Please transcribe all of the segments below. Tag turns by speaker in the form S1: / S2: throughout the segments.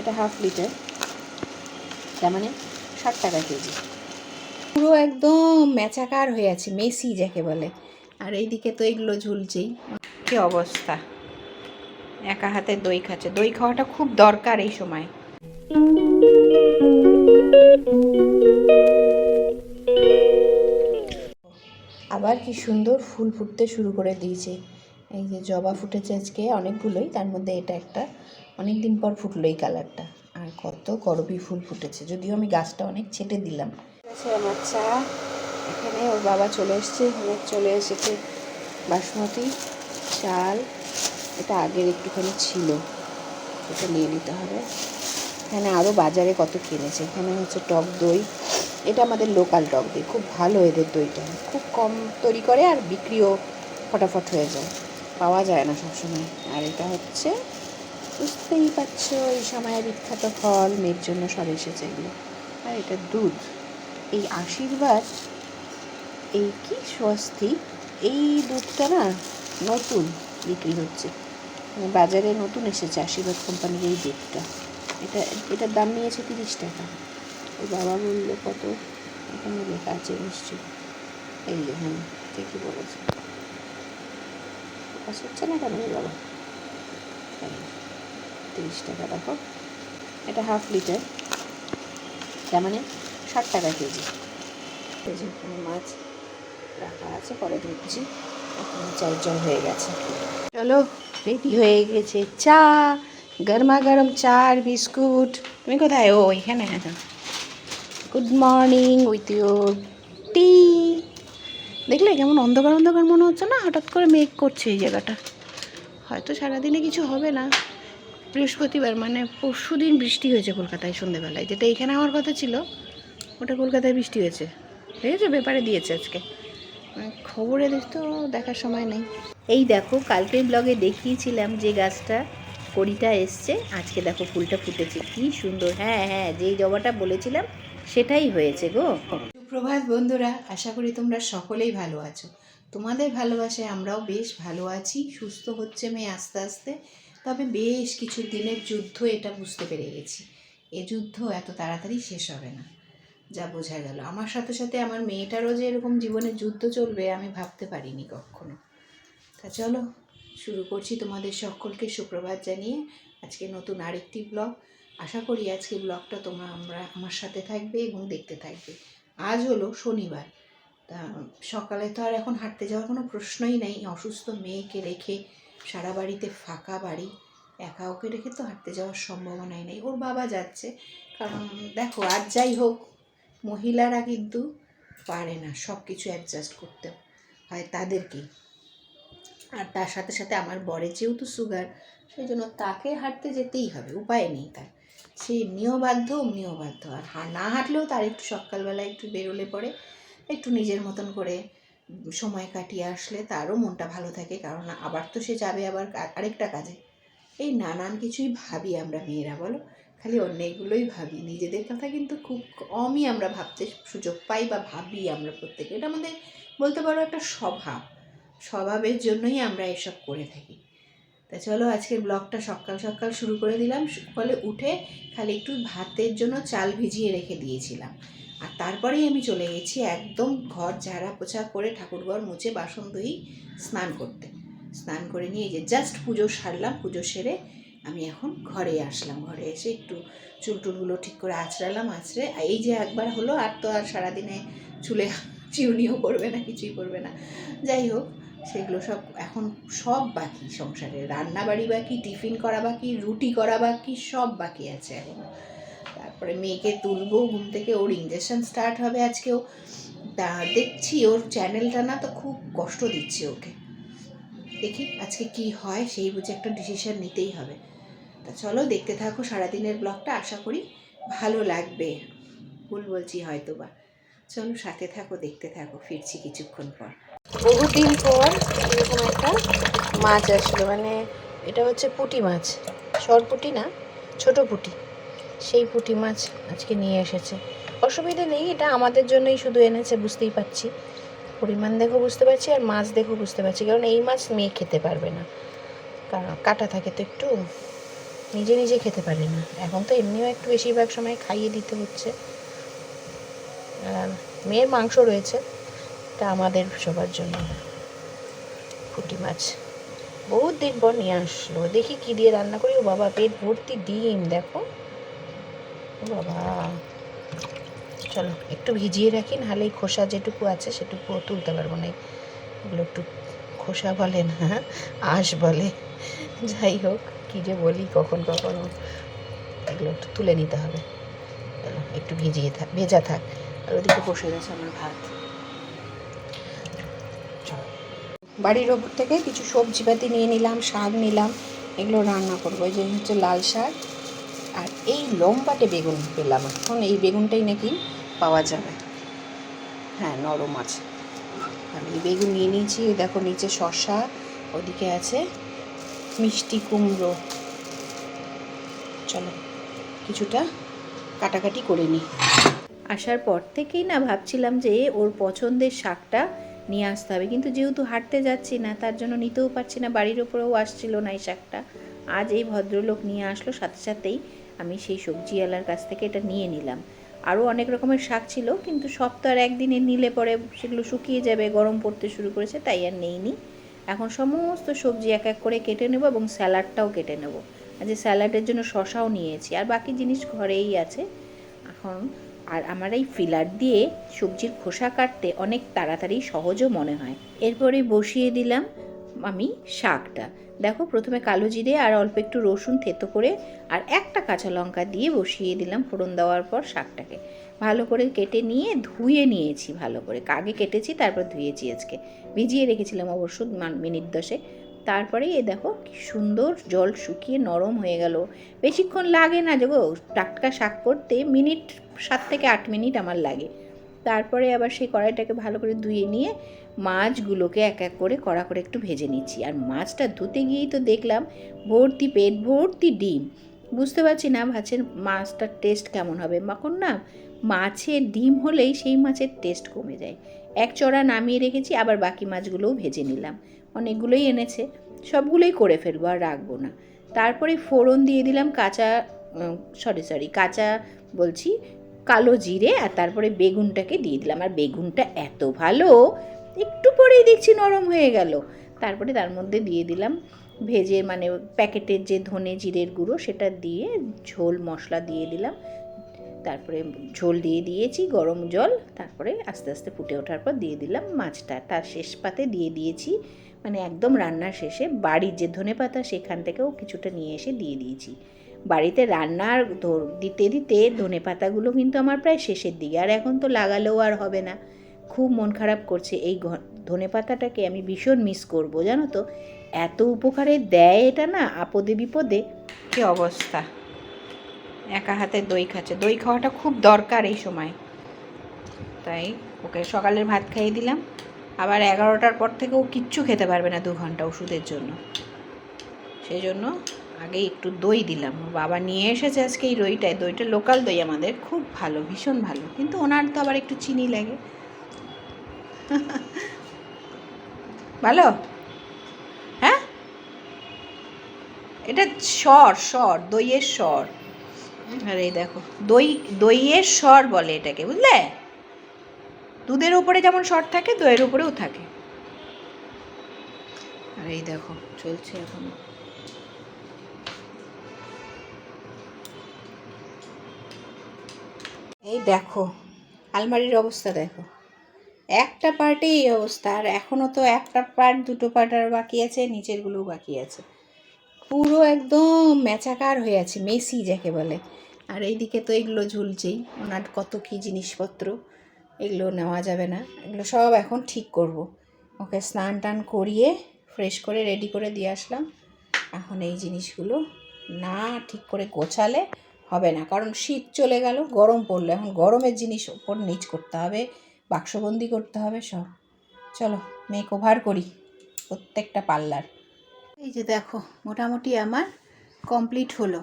S1: এটা half litre তার মানে ষাট টাকা কেজি। পুরো একদম ম্যাচাকার হয়ে আছে মেসি যাকে বলে। আর এইদিকে তো এগুলো ঝুলছেই। কি অবস্থা? একা হাতে দই খাচ্ছে। দই খাওয়াটা খুব দরকার এই সময়। আবার কি সুন্দর ফুল ফুটতে শুরু করে দিয়েছে। এই যে জবা ফুটেছে আজকে অনেকগুলোই তার মধ্যে এটা একটা। অনেক দিন পর ফুটলো এই কালারটা। আর কত করবি ফুল ফুটেছে। যদিও আমি গাছটা অনেক ছেটে দিলাম। আমার চা। এখানে ওর বাবা চলে এসছে। অনেক চলে এসেছে বাসমতি, চাল। এটা আগের একটুখানি ছিল। এটা নিয়ে নিতে হবে। এখানে আরও বাজারে কত কিনেছে। এখানে হচ্ছে টক দই। এটা আমাদের লোকাল টক দই। খুব ভালো এদের দইটা। খুব কম তৈরি করে আর বিক্রিও ফটাফট হয়ে যায়। পাওয়া যায় না সবসময়। আর এটা হচ্ছে বুঝতেই পারছ এই সময় বিখ্যাত ফল মেয়ের জন্য সব এসেছে এগুলো। আর এটা দুধ। এই আশীর্বাদ এই কি স্বস্তি এই দুধটা না নতুন বিক্রি হচ্ছে। মানে বাজারে নতুন এসেছে আশীর্বাদ কোম্পানির এই দুধটা। এটা এটার দাম নিয়েছে তিরিশ টাকা। ওর বাবা বলল কত? এখানে লেখা আছে নিশ্চয়ই। এই যে হ্যাঁ ঠিকই বলেছে। প্রকাশ হচ্ছে না কেন বাবা? এই, তিরিশ টাকা, দেখো। এটা হাফ লিটার তার মানে ষাট টাকা কেজি। এখানে মাছ রাখা আছে, পরে ধুচ্ছি এখন চারজন হয়ে গেছে। চলো রেডি হয়ে গেছে চা, গরমা গরম চা আর বিস্কুট। তুমি কোথায়? ও, এখানে good morning with your tea দেখলে কেমন অন্ধকার অন্ধকার মনে হচ্ছে না? হঠাৎ করে মেঘ করছে এই জায়গাটা। হয়তো সারাদিনে কিছু হবে না। বৃহস্পতিবার মানে পরশু দিন বৃষ্টি হয়েছে কলকাতায় সন্ধেবেলায়। যেটা এখানে আমার কথা ছিল, ওটা কলকাতায় বৃষ্টি হয়েছে। দেখেছ ব্যাপারে দিয়েছে আজকে। মানে খবরে তো দেখার সময় নেই। এই দেখো, কালকের ব্লগে দেখিয়েছিলাম যে গাছটা, কড়িটা এসছে। আজকে দেখো ফুলটা ফুটেছে। কি সুন্দর। হ্যাঁ হ্যাঁ যেই জবাটা বলেছিলাম, সেটাই হয়েছে গো। সুপ্রভাত বন্ধুরা, আশা করি তোমরা সকলেই ভালো আছো। তোমাদের ভালোবাসায় আমরাও বেশ ভালো আছি। সুস্থ হচ্ছে মেয়ে আস্তে আস্তে। তবে বেশ কিছু দিনের যুদ্ধ এটা বুঝতে পেরে গেছি। এ যুদ্ধ এত তাড়াতাড়ি শেষ হবে না। যা বোঝা গেল। আমার সাথে সাথে আমার মেয়েটারও যে এরকম জীবনে যুদ্ধ চলবে আমি ভাবতে পারিনি কখনো। তা চলো, শুরু করছি তোমাদের সকলকে সুপ্রভাত জানিয়ে আজকে নতুন আরেকটি ব্লগ। আশা করি আজকে ব্লগটা তোমরা আমরা আমার সাথে থাকবে এবং দেখতে থাকবে। আজ হলো শনিবার। তা সকালে তো আর এখন হাঁটতে যাওয়ার কোনো প্রশ্নই নেই। অসুস্থ মেয়েকে রেখে সারা বাড়িতে ফাঁকা বাড়ি, একা ওকে রেখে তো হাঁটতে যাওয়ার সম্ভাবনাই নেই। ওর বাবা যাচ্ছে, কারণ দেখো, আর যাই হোক, মহিলারা কিন্তু পারে না সব কিছু অ্যাডজাস্ট করতে, হয় তাদেরকেই। আর তার সাথে সাথে আমার বরের যেহেতু সুগার সেই জন্য তাকে হাঁটতে যেতেই হবে, উপায় নেই তার। সে এমনিও বাধ্য, অমনিও বাধ্য। আর না হাঁটলেও তার একটু সকালবেলা একটু বেরোলে পরে একটু নিজের মতন করে সময় কাটিয়ে আসলে তারও মনটা ভালো থাকে, কারণ আবার তো সে যাবে আবার আরেকটা কাজে। এই নানান কিছুই ভাবি আমরা মেয়েরা, বলো? খালি অন্যগুলোই ভাবি। নিজেদের কথা কিন্তু খুব কমই আমরা ভাবতে সুযোগ পাই বা ভাবি আমরা প্রত্যেকে। এটা আমাদের বলতে পারো একটা স্বভাব। স্বভাবের জন্যই আমরা এসব করে থাকি। তা চলো আজকের ব্লগটা সকাল সকাল শুরু করে দিলাম। সকালে উঠে খালি একটু ভাতের জন্য চাল ভিজিয়ে রেখে দিয়েছিলাম। আর তারপরেই আমি চলে গেছি একদম ঘর ঝাড়া পোছা করে ঠাকুরঘর মুছে বাসন ধুই স্নান করতে। স্নান করে নিয়ে যে জাস্ট পুজো সারলাম, পুজো সেরে আমি এখন ঘরে আসলাম। ঘরে এসে একটু চুল টুলগুলো ঠিক করে আঁচড়ালাম, আঁচড়ে এই যে একবার হলো, আর তো আর সারাদিনে চুলে চিউনিও করবে না, কিছুই করবে না। যাই হোক সেগুলো সব এখন সব বাকি সংসারে। রান্না বাড়ি বাকি, টিফিন করা বাকি, রুটি করা বাকি, সব বাকি আছে এখন। তারপরে মেয়েকে তুলবো, ঘুম থেকে ওর ইঞ্জেকশন স্টার্ট হবে আজকেও। তা দেখছি ওর চ্যানেলটা না তো খুব কষ্ট দিচ্ছে ওকে। দেখি আজকে কি হয়, সেই বুঝে একটা ডিসিশন নিতেই হবে। তা চলো দেখতে থাকো সারাদিনের ব্লগটা আশা করি ভালো লাগবে। ভুল বলছি হয়তো বা চলো সাথে থাকো, দেখতে থাকো, ফিরছি কিছুক্ষণ পর। বহুদিন পর এরকম একটা মাছ আসলো। মানে এটা হচ্ছে পুঁটি মাছ। সর সরপুটি না, ছোট পুঁটি। সেই পুঁটি মাছ আজকে নিয়ে এসেছে। অসুবিধা নেই, এটা আমাদের জন্যই শুধু এনেছে, বুঝতেই পারছি। পরিমাণ দেখো বুঝতে পারছি, আর মাছ দেখো বুঝতে পারছি, কারণ এই মাছ মেয়ে খেতে পারবে না। কারণ কাটা থাকে তো একটু। নিজে নিজে খেতে পারে না। এখন তো এমনিও একটু বেশিরভাগ সময় খাইয়ে দিতে হচ্ছে। আর মেয়ের মাংস রয়েছে। তা আমাদের সবার জন্য। পুঁটি মাছ। বহুত দিন পর নিয়ে আসলো। দেখি কি দিয়ে রান্না করি। ও বাবা, পেট ভর্তি ডিম, দেখো। ও বাবা। চলো, একটু ভিজিয়ে রাখি, নাহলে এই খোসা যেটুকু আছে সেটুকুও তুলতে পারব না। এগুলো একটু খোসা বলে না, আঁশ বলে। যাই হোক, কী যে বলি, কখন কখনো এগুলো একটু তুলে নিতে হবে। চলো, একটু ভিজিয়ে থাক ভেজা থাক। আর ওদিকে বসে গেছে আমার ভাত চলো বাড়ির ওপর থেকে কিছু সবজিপাতি নিয়ে নিলাম, শাক নিলাম, এগুলো রান্না করব। যে হচ্ছে লাল শাক আর এই লম্বাটে বেগুন পেলাম এখন। এই বেগুনটাই নাকি পাওয়া যাবে। হ্যাঁ নরম আছে। আমি এই বেগুন নিয়ে নিয়েছি দেখো নিচে শশা ওদিকে আছে মিষ্টি কুমড়ো। চলো, কিছুটা কাটাকাটি করে নিই। আসার পর থেকেই না ভাবছিলাম যে ওর পছন্দের শাকটা নিয়ে আসতে হবে। কিন্তু যেহেতু হাঁটতে যাচ্ছি না, তার জন্য নিতেও পারছি না, বাড়ির ওপরেও আসছিল না এই শাকটা। আজ এই ভদ্রলোক নিয়ে আসলো, সাথে সাথেই আমি সেই সবজিওয়ালার কাছ থেকে এটা নিয়ে নিলাম। আরও অনেক রকমের শাক ছিল, কিন্তু আর একদিনে নিলে পরে সেগুলো শুকিয়ে যাবে, গরম পড়তে শুরু করেছে, তাই আর নেইনি। এখন সমস্ত সবজি এক এক করে কেটে নেব এবং স্যালাডটাও কেটে নেব। যে স্যালাডের জন্য শশাও নিয়েছি, আর বাকি জিনিস ঘরেই আছে। এখন আর আমার এই ফিলার দিয়ে সবজির খোসা কাটতে অনেক তাড়াতাড়ি সহজও মনে হয়। এরপরে বসিয়ে দিলাম আমি শাকটা। দেখো, প্রথমে কালো জিরে আর অল্প একটু রসুন থেতো করে আর একটা কাঁচা লঙ্কা দিয়ে বসিয়ে দিলাম ফোড়ন দেওয়ার পর শাকটাকে। ভালো করে কেটে নিয়ে ধুয়ে নিয়েছি, ভালো করে। আগে কেটেছি, তারপর ধুয়েছি আজকে। ভিজিয়ে রেখেছিলাম অবশ্য মিনিট দশে তারপরে এ দেখো কি সুন্দর জল শুকিয়ে নরম হয়ে গেল। বেশিক্ষণ লাগে না যে গো, টাটকা শাক করতে মিনিট সাত থেকে আট মিনিট আমার লাগে। তারপরে আবার সেই কড়াইটাকে ভালো করে ধুয়ে নিয়ে মাছগুলোকে এক এক করে কড়া করে একটু ভেজে নিচ্ছি। আর মাছটা ধুতে গিয়েই তো দেখলাম ভর্তি পেট, ভর্তি ডিম। বুঝতে পারছি না মাছের মাছটার টেস্ট কেমন হবে। মাখন না মাছের ডিম হলেই সেই মাছের টেস্ট কমে যায়। এক চড়া নামিয়ে রেখেছি, আবার বাকি মাছগুলোও ভেজে নিলাম। অনেকগুলোই এনেছে, সবগুলোই করে ফেলব আর রাখব না। তারপরে ফোড়ন দিয়ে দিলাম কাঁচা সরি সরি কাঁচা বলছি কালো জিরে আর তারপরে বেগুনটাকে দিয়ে দিলাম। আর বেগুনটা এত ভালো, একটু পরেই দেখছি নরম হয়ে গেল। তারপরে তার মধ্যে দিয়ে দিলাম ভেজে মানে প্যাকেটের যে ধনে জিরের গুঁড়ো সেটা দিয়ে ঝোল মশলা দিয়ে দিলাম। তারপরে ঝোল দিয়ে দিয়েছি, গরম জল, তারপরে আস্তে আস্তে ফুটে ওঠার পর দিয়ে দিলাম মাছটা। তার শেষ পাতে দিয়ে দিয়েছি মানে একদম রান্নার শেষে বাড়ির যে ধনে পাতা সেখান থেকেও কিছুটা নিয়ে এসে দিয়ে দিয়েছি। বাড়িতে রান্নার দিতে দিতে ধনে পাতাগুলো কিন্তু আমার প্রায় শেষের দিকে, আর এখন তো লাগালেও আর হবে না। খুব মন খারাপ করছে এই ধনে পাতাটাকে আমি ভীষণ মিস করব, জানো তো? এত উপকারে দেয় এটা না, আপদে বিপদে। কি অবস্থা? একা হাতে দই খাচ্ছে। দই খাওয়াটা খুব দরকার এই সময়। তাই ওকে সকালের ভাত খাইয়ে দিলাম। আবার এগারোটার পর থেকে ও কিচ্ছু খেতে পারবে না দু ঘণ্টা ওষুধের জন্য। সেই জন্য আগে একটু দই দিলাম। বাবা নিয়ে এসেছে আজকে এই দইটায় দইটা লোকাল দই আমাদের। খুব ভালো, ভীষণ ভালো। কিন্তু ওনার তো আবার একটু চিনি লাগে। ভালো? হ্যাঁ? এটা স্বর স্বর, দইয়ের স্বর। আর এই দেখো, দই, দইয়ের স্বর বলে এটাকে, বুঝলে? দুধের উপরে যেমন স্বর থাকে, দইয়ের উপরেও থাকে। আর এই দেখো, চলছে এখন। এই দেখো, আলমারির অবস্থা দেখো। একটা পার্টে এই অবস্থা, আর এখনও তো একটা পার্ট, দুটো পার্ট আর বাকি আছে, নিচেরগুলোও বাকি আছে। পুরো একদম ম্যাচাকার হয়ে আছে, মেসি যাকে বলে। আর এইদিকে তো এগুলো ঝুলছেই, ওনার কত কী জিনিসপত্র, এগুলো নেওয়া যাবে না, এগুলো সব এখন ঠিক করব। ওকে স্নান টান করিয়ে ফ্রেশ করে রেডি করে দিয়ে আসলাম। এখন এই জিনিসগুলো না ঠিক করে গোছালে হবে না, কারণ শীত চলে গেল, গরম পড়ল। এখন গরমের জিনিস ওপর নিচ করতে হবে, বাক্সবন্দি করতে হবে সব। চলো মেক ওভার করি, প্রত্যেকটা পার্লার। এই যে দেখো, মোটামুটি আমার কমপ্লিট হলো।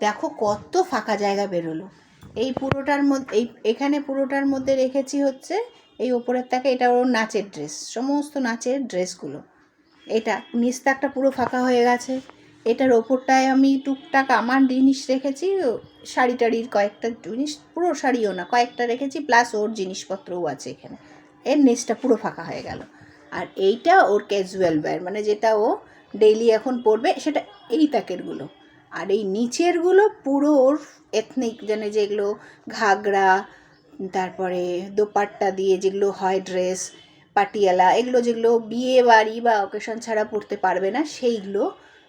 S1: দেখো কত ফাঁকা জায়গা বেরোলো। এই পুরোটার মধ্যে, এই, এখানে পুরোটার মধ্যে রেখেছি হচ্ছে এই ওপরের তাকে এটা ওর নাচের ড্রেস সমস্ত নাচের ড্রেসগুলো এটা নিচ তাকটা পুরো ফাঁকা হয়ে গেছে। এটার ওপরটায় আমি টুকটাক আমার জিনিস রেখেছি, শাড়ি টাড়ির কয়েকটা জিনিস, পুরো শাড়িও না, কয়েকটা রেখেছি প্লাস ওর জিনিসপত্রও আছে এখানে। এর নিচটা পুরো ফাঁকা হয়ে গেল। আর এইটা ওর ক্যাজুয়াল ওয়্যার মানে যেটা ও ডেইলি এখন পরবে সেটা এই তাকেরগুলো আর এই নিচেরগুলো পুরো ওর এথনিক মানে যেগুলো ঘাগরা, তারপরে দোপাট্টা দিয়ে যেগুলো হয় ড্রেস পাটিয়ালা, এগুলো যেগুলো বিয়ে বাড়ি বা অকেশন ছাড়া পড়তে পারবে না, সেইগুলো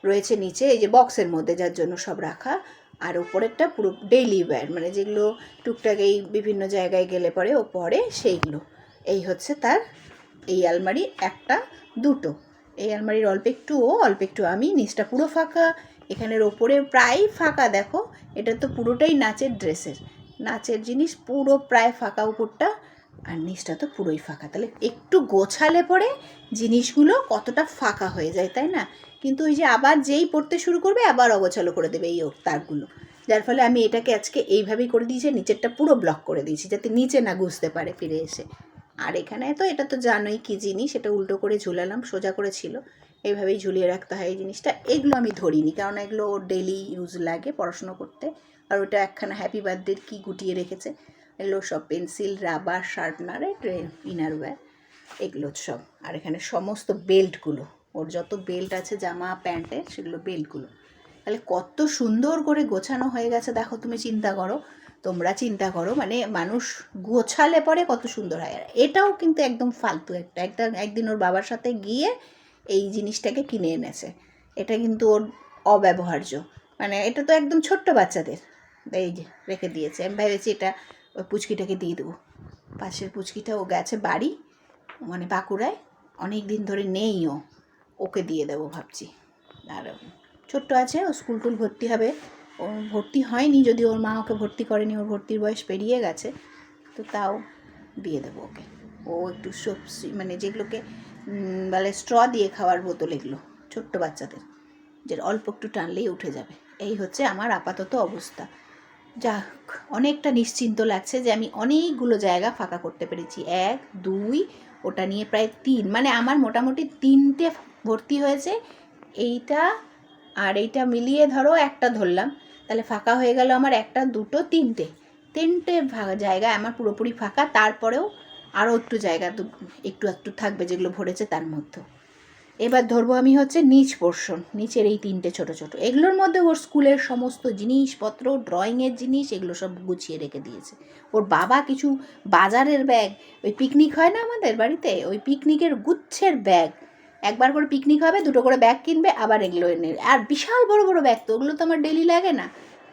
S1: রয়েছে নিচে, এই যে বক্সের মধ্যে যার জন্য সব রাখা। আর উপরেরটা পুরো ডেইলি ওয়্যার মানে যেগুলো টুকটাক এই বিভিন্ন জায়গায় গেলে পরে ও পরে সেইগুলো। এই হচ্ছে তার এই আলমারি, একটা, দুটো। এই আলমারির অল্প একটু ও অল্প একটু আমি, নিচটা পুরো ফাঁকা। এখানের ওপরে প্রায় ফাঁকা, দেখো। এটা তো পুরোটাই নাচের ড্রেসের। নাচের জিনিস পুরো প্রায় ফাঁকা উপরটা, আর নিচটা তো পুরোই ফাঁকা। তাহলে একটু গোছালে পরে জিনিসগুলো কতটা ফাঁকা হয়ে যায়, তাই না? কিন্তু ওই যে আবার যেই পড়তে শুরু করবে, আবার অগোছালো করে দেবে এই তারগুলো যার ফলে আমি এটাকে আজকে এইভাবেই করে দিয়েছি, নিচেরটা পুরো ব্লক করে দিয়েছি, যাতে নিচে না গুছতে পারে ফিরে এসে। আর এখানে তো এটা তো জানোই কি জিনিস, এটা উল্টো করে ঝুলালাম, সোজা করে ছিল। এইভাবেই ঝুলিয়ে রাখতে হয় এই জিনিসটা। এগুলো আমি ধরিনি, কারণ এগুলো ওর ডেলি ইউজ লাগে পড়াশুনো করতে। আর ওটা একখানা হ্যাপি বার্থডের কি গুটিয়ে রেখেছে? এগুলো সব pencil rubber sharpener inner wear এগুলো সব। আর এখানে সমস্ত বেল্টগুলো ওর যত বেল্ট আছে, জামা, প্যান্টের, সেগুলো বেল্টগুলো তাহলে কত সুন্দর করে গোছানো হয়ে গেছে, দেখো তুমি চিন্তা করো। তোমরা চিন্তা করো মানে মানুষ গোছালে পরে কত সুন্দর হয়। আর এটাও কিন্তু একদম ফালতু একটা একটা একদিন ওর বাবার সাথে গিয়ে এই জিনিসটাকে কিনে এনেছে। এটা কিন্তু ওর অব্যবহার্য। মানে এটা তো একদম ছোট্ট বাচ্চাদের। এই যে রেখে দিয়েছে। আমি ভেবেছি এটা ওই পুচকিটাকে দিয়ে দেবো। পাশের পুচকিটা ও গেছে বাড়ি মানে বাঁকুড়ায়। অনেক দিন ধরে নেই ও। ওকে দিয়ে দেবো ভাবছি। আর ছোট্ট আছে, ও স্কুল টুল ভর্তি হবে। ও ভর্তি হয়নি, যদি ওর মা ওকে ভর্তি করেনি, ওর ভর্তির বয়স পেরিয়ে গেছে, তো তাও দিয়ে দেবো ওকে। ও একটু সবজি মানে যেগুলোকে বলে স্ট্র দিয়ে খাওয়ার বোতল এগুলো, ছোট্ট বাচ্চাদের, যে অল্প একটু টানলেই উঠে যাবে। এই হচ্ছে আমার আপাতত অবস্থা। যাক, অনেকটা নিশ্চিন্ত লাগছে যে আমি অনেকগুলো জায়গা ফাঁকা করতে পেরেছি। এক, দুই, ওটা নিয়ে প্রায় তিন মানে আমার মোটামুটি তিনটে ভর্তি হয়েছে। এইটা আর এইটা মিলিয়ে ধরো একটা ধরলাম। তাহলে ফাঁকা হয়ে গেল আমার একটা, দুটো, তিনটে। তিনটে জায়গা আমার পুরোপুরি ফাঁকা, তারপরেও আরও একটু জায়গা একটু একটু থাকবে যেগুলো ভরেছে তার মধ্যে। এবার ধরবো আমি হচ্ছে নিচ পোর্শন নিচের এই তিনটে ছোট ছোট। এগুলোর মধ্যে ওর স্কুলের সমস্ত জিনিসপত্র ড্রয়িংয়ের জিনিস, এগুলো সব গুছিয়ে রেখে দিয়েছে। ওর বাবা কিছু বাজারের ব্যাগ ওই পিকনিক হয় না আমাদের বাড়িতে? ওই পিকনিকের গুচ্ছের ব্যাগ একবার করে পিকনিক হবে, দুটো করে ব্যাগ কিনবে, আবার এগুলো এনে। আর বিশাল বড় বড় ব্যাগ তো, ওগুলো তো আমার ডেলি লাগে না।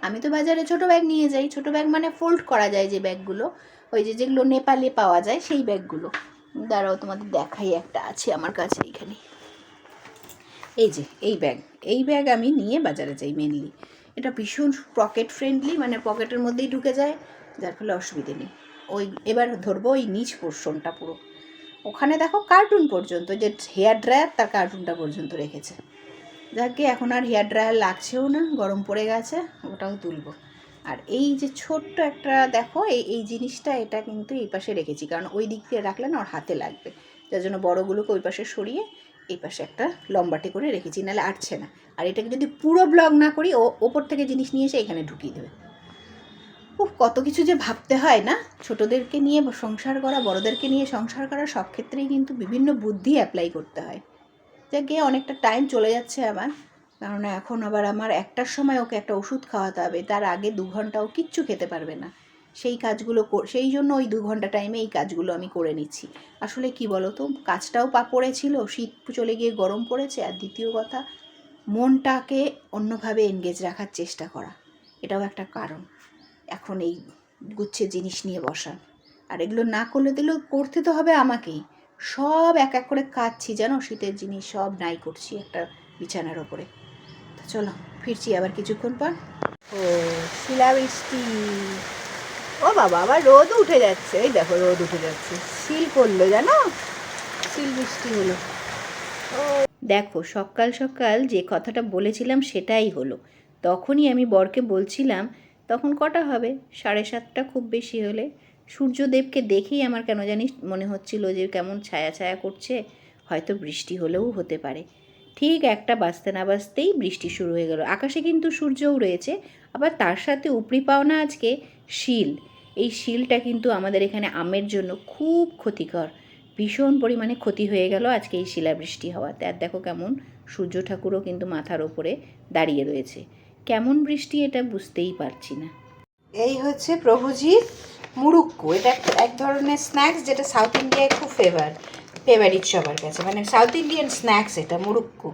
S1: আমি তো বাজারে ছোট ব্যাগ নিয়ে যাই। ছোট ব্যাগ মানে ফোল্ড করা যায় যে ব্যাগগুলো ওই যে যেগুলো নেপালে পাওয়া যায়, সেই ব্যাগগুলো দাঁড়াও, তোমাদের দেখাই একটা আছে আমার কাছে এইখানে এই যে, এই ব্যাগ এই ব্যাগ আমি নিয়ে বাজারে যাই মেনলি এটা ভীষণ পকেট ফ্রেন্ডলি মানে পকেটের মধ্যেই ঢুকে যায়, যার ফলে অসুবিধে নেই। ওই, এবার ধরবো ওই নিচ পোর্শনটা পুরো। ওখানে দেখো কার্টুন পর্যন্ত, যে হেয়ার ড্রায়ার তার কার্টুনটা পর্যন্ত রেখেছে। যাকে এখন আর হেয়ার ড্রায়ার লাগছেও না, গরম পড়ে গেছে, ওটাও তুলবো। আর এই যে ছোট্ট একটা দেখো, এই এই জিনিসটা এটা কিন্তু এই পাশে রেখেছি, কারণ ওই দিক দিয়ে রাখলে না ওর হাতে লাগবে। যার জন্য বড়গুলোকে ওই পাশে সরিয়ে এই পাশে একটা লম্বাটে করে রেখেছি, নাহলে আটছে না। আর এটাকে যদি পুরো ব্লগ না করি, ও, ওপর থেকে জিনিস নিয়ে এসে এখানে ঢুকিয়ে দেবে। খুব কত কিছু যে ভাবতে হয় না? ছোটদেরকে নিয়ে সংসার করা, বড়দেরকে নিয়ে সংসার করা, সব ক্ষেত্রেই কিন্তু বিভিন্ন বুদ্ধি অ্যাপ্লাই করতে হয়। যা গিয়ে অনেকটা টাইম চলে যাচ্ছে আমার কারণ এখন আবার আমার একটার সময় ওকে একটা ওষুধ খাওয়াতে হবে, তার আগে দু ঘন্টাও কিচ্ছু খেতে পারবে না। সেই কাজগুলো সেই জন্য ওই দু ঘণ্টা টাইমে এই কাজগুলো আমি করে নিচ্ছি। আসলে কি বলো তো কাজটাও পা পড়েছিল, শীত চলে গিয়ে গরম পড়েছে, আর দ্বিতীয় কথা, মনটাকে অন্যভাবে এনগেজ রাখার চেষ্টা করা। এটাও একটা কারণ। এখন এই গুচ্ছের জিনিস নিয়ে বসা। আর এগুলো না করলে দিলেও করতে তো হবে আমাকেই। সব এক এক করে কাচ্ছি জানো শীতের জিনিস সব নাই করছি একটা বিছানার ওপরে। তো চলো, ফিরছি আবার কিছুক্ষণ পর। ও শিলাবৃষ্টি ও বাবা, আবার রোদ উঠে যাচ্ছে। এই দেখো, রোদ উঠে যাচ্ছে। শিল পড়ল জানো? শিল বৃষ্টি হলো। দেখো, সকাল সকাল যে কথাটা বলেছিলাম সেটাই হলো। তখনই আমি বরকে বলছিলাম তখন কটা হবে? সাড়ে সাতটা খুব বেশি হলে। সূর্যদেবকে দেখেই আমার কেন জানিস মনে হচ্ছিল যে কেমন ছায়া ছায়া করছে। হয়তো বৃষ্টি হলেও হতে পারে। ঠিক একটা বাঁচতে না বাজতেই বৃষ্টি শুরু হয়ে গেল। আকাশে কিন্তু সূর্যও রয়েছে। আবার তার সাথে উপরি পাওনা আজকে শিল। এই শিলটা কিন্তু আমাদের এখানে আমের জন্য খুব ক্ষতিকর। ভীষণ পরিমাণে ক্ষতি হয়ে গেল আজকে এই শিলাবৃষ্টি হওয়াতে। আর দেখো কেমন সূর্য ঠাকুরও কিন্তু মাথার ওপরে দাঁড়িয়ে রয়েছে। কেমন বৃষ্টি এটা বুঝতেই পারছি না। এই হচ্ছে প্রভুজির মুরুক্কু এটা এক- ধরনের স্ন্যাক্স যেটা সাউথ ইন্ডিয়ায় খুব ফেভার ফেভারিট সবার কাছে। মানে সাউথ ইন্ডিয়ান স্ন্যাক্স এটা মুরুক্কু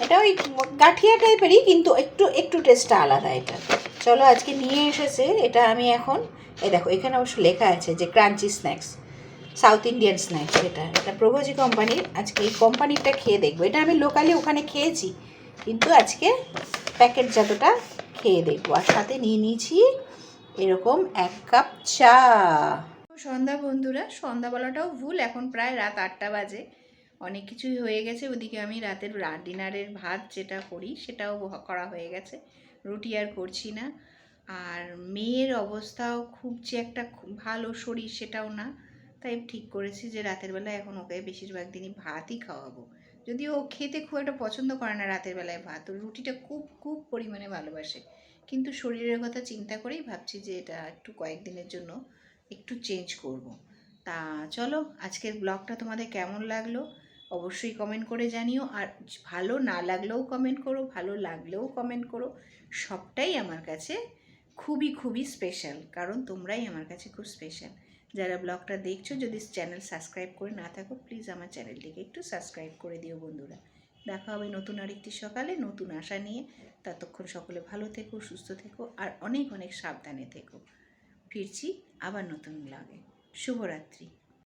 S1: এটা ওই গাঠিয়া টাইপেরই কিন্তু একটু একটু টেস্টটা আলাদা এটা। চলো আজকে নিয়ে এসেছে, এটা আমি এখন, এই দেখো, এখানে অবশ্য লেখা আছে যে crunchy snacks south Indian snacks এটা এটা প্রভোজি কোম্পানির আজকে এই কোম্পানিটা খেয়ে দেখব। এটা আমি লোকালি ওখানে খেয়েছি। কিন্তু আজকে প্যাকেটজাতটা খেয়ে দেখব। আর সাথে নিয়ে নিয়েছি এরকম এক কাপ চা। সন্ধ্যা বন্ধুরা, সন্ধ্যাবেলাটাও ভুল, এখন প্রায় রাত আটটা বাজে। অনেক কিছুই হয়ে গেছে, ওদিকে আমি রাতের ডিনারের ভাত যেটা করি সেটাও করা হয়ে গেছে। রুটি আর করছি না। আর মেয়ের অবস্থাও খুব যে একটা ভালো শরীর সেটাও না। তাই ঠিক করেছি যে রাতের বেলা এখন ওকে বেশিরভাগ দিনই ভাতই খাওয়াবো। যদিও খেতে খুব একটা পছন্দ করে না রাতের বেলায় ভাত। রুটিটা খুব খুব পরিমাণে ভালোবাসে। কিন্তু শরীরের কথা চিন্তা করেই ভাবছি যে এটা একটু কয়েকদিনের জন্য একটু চেঞ্জ করব। তা চলো, আজকের ব্লগটা তোমাদের কেমন লাগল? অবশ্যই কমেন্ট করে জানিও। আর ভালো না লাগলেও কমেন্ট করো, ভালো লাগলেও কমেন্ট করো। সবটাই আমার কাছে খুবই খুবই স্পেশাল কারণ তোমরাই আমার কাছে খুব স্পেশাল যারা ব্লগটা দেখছ, যদি চ্যানেল সাবস্ক্রাইব করে না থাকো প্লিজ আমার চ্যানেলটিকে একটু সাবস্ক্রাইব করে দিও বন্ধুরা। দেখা হবে নতুন আরেকটি সকালে, নতুন আশা নিয়ে। ততক্ষণ সকলে ভালো থেকো, সুস্থ থেকো, আর অনেক অনেক সাবধানে থেকো। ফিরছি আবার নতুন লাগে শুভরাত্রি।